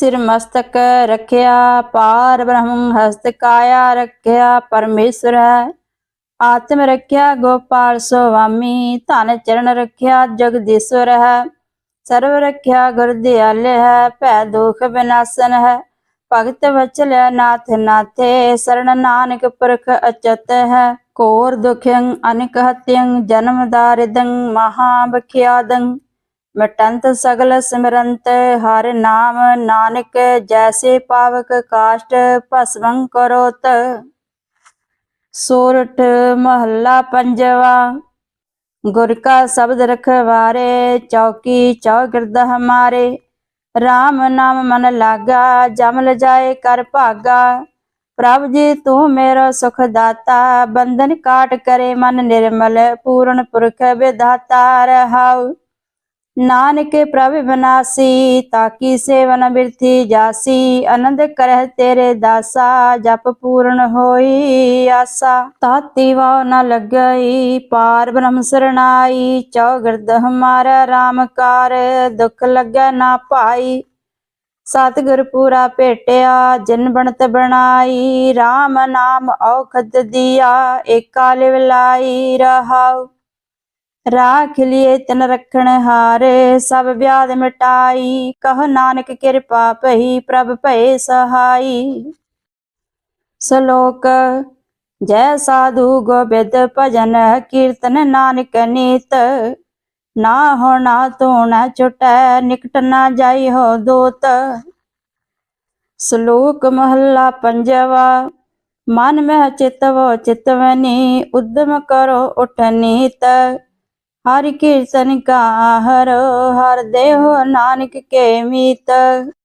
ਸਿਰ ਮਸਤਕ ਰੱਖਿਆ, ਪਾਰ ਬ੍ਰਹਮ ਹਸਤ ਕਾਇਆ ਰੱਖਿਆ, ਪਰਮੇਸ਼ਰ ਹੈ। ਆਤਮ ਰੱਖਿਆ, ਗੋਪਾਲ ਸੁਆਮੀ, ਧਨ ਚਰਨ ਰੱਖਿਆ, ਜਗਦੀਸ਼ਵਰ ਹੈ। ਸਰਵ ਰੱਖਿਆ ਗੁਰਦਿਆਲ ਹੈ, ਭੈ ਦੁਖ ਵਿਨਾਸ਼ਨ ਹੈ। ਭਗਤ ਵਚਲ ਨਾਥ ਨਾਥੇ, ਸਰਣ ਨਾਨਕ ਪੁਰਖ ਅਚਤ ਹੈ। ਕੋਰ ਦੁਖਿਯੰ, ਅਨਿਕ ਹਤਿਯੰ, ਜਨਮ ਦਾਰਿਦੰ, ਮਹਾ ਮਟੰਤ ਸਗਲ ਸਿਮਰੰਤ, ਹਰ ਨਾਮ ਨਾਨਕ, ਜੈਸੇ ਪਾਵਕ ਕਾਸ਼ਟ, ਭਸਮੰ ਕਰੋਤ। ਸੋਰਠ ਮਹੱਲਾ ਪੰਜਵਾ, ਗੁਰ ਕਾ ਸ਼ਬਦ ਰਖਵਾਰੇ, ਚੌਕੀ ਚੌਗਿਰਦ ਹਮਾਰੇ। RAM ਨਾਮ ਮਨ ਲਾਗਾ, ਜਮ ਜਾਏ ਕਰ ਭਾਗਾ। ਪ੍ਰਭ ਜੀ, ਤੂੰ ਮੇਰਾ ਸੁਖ ਦਾਤਾ, ਬੰਧਨ ਕਾਟ ਕਰੇ ਮਨ ਨਿਰਮਲ, ਪੂਰਨ ਪੁਰਖ ਵਿਦਾਤਾ ਰਹਾਉ। ਨਾਨਕੇ ਪ੍ਰਭ ਬਨਾਸੀ, ਤਾਕੀ ਸੇਵਨ ਬਿਰਥੀ ਜਾਸੀ, ਆਨੰਦ ਕਰਹਿ ਤੇਰੇ ਦਾਸਾ, ਜਪ ਪੂਰਨ ਹੋਈ ਆਸਾ। ਤਾਤੀ ਵਾ ਨ ਲੱਗਈ, ਪਾਰ ਬ੍ਰਹਮ ਸਰਣਾਈ ਚੌਗਿਰਦ ਹਮਾਰਾ RAM ਕਾਰ, ਦੁਖ ਲੱਗੈ ਨਾ ਭਾਈ। ਸਤਿਗੁਰ ਪੂਰਾ ਭੇਟਿਆ, ਜਨ ਬਣਤ ਬਣਾਈ RAM ਨਾਮ ਔਖਦ ਦੀਆ, ਏਕਾ ਲਿਵ ਲਾਈ ਰਹਾਉ। ਰਾਖ ਲਿਏ ਤਨ ਰਖਣ ਹਾਰ, ਸਭ ਵਿਆਦ ਮਿਟਾਈ। ਕਹ ਨਾਨਕ ਕਿਰਪਾ ਭਈ, ਪ੍ਰਭ ਭਏ ਸਹਾਈ। ਸ਼ਲੋਕ, ਜੈ ਸਾਧੂ ਗੋਬਿੰਦ ਭਜਨ, ਕੀਰਤਨ ਨਾਨਕ ਨੀਤ। ਨਾ ਹੋਣਾ ਤੋਣਾ ਛੁਟੈ ਨਿਕਟ ਨਾ ਜਾਈ ਹੋ ਦੋਤ। ਸ਼ਲੋਕ, ਮਹੱਲਾ ਪੰਜਵਾ, ਮਨ ਮਹਿ ਚਿਤਵ ਚਿਤਵਨੀ, ਉਦਮ ਕਰੋ ਉਠ ਨੀਤ। ਹਰਿ ਕੀਰਤਨ ਕਾ ਹਰ ਹਰ ਦੇਹੁ ਨਾਨਕ ਕੇ ਮੀਤ।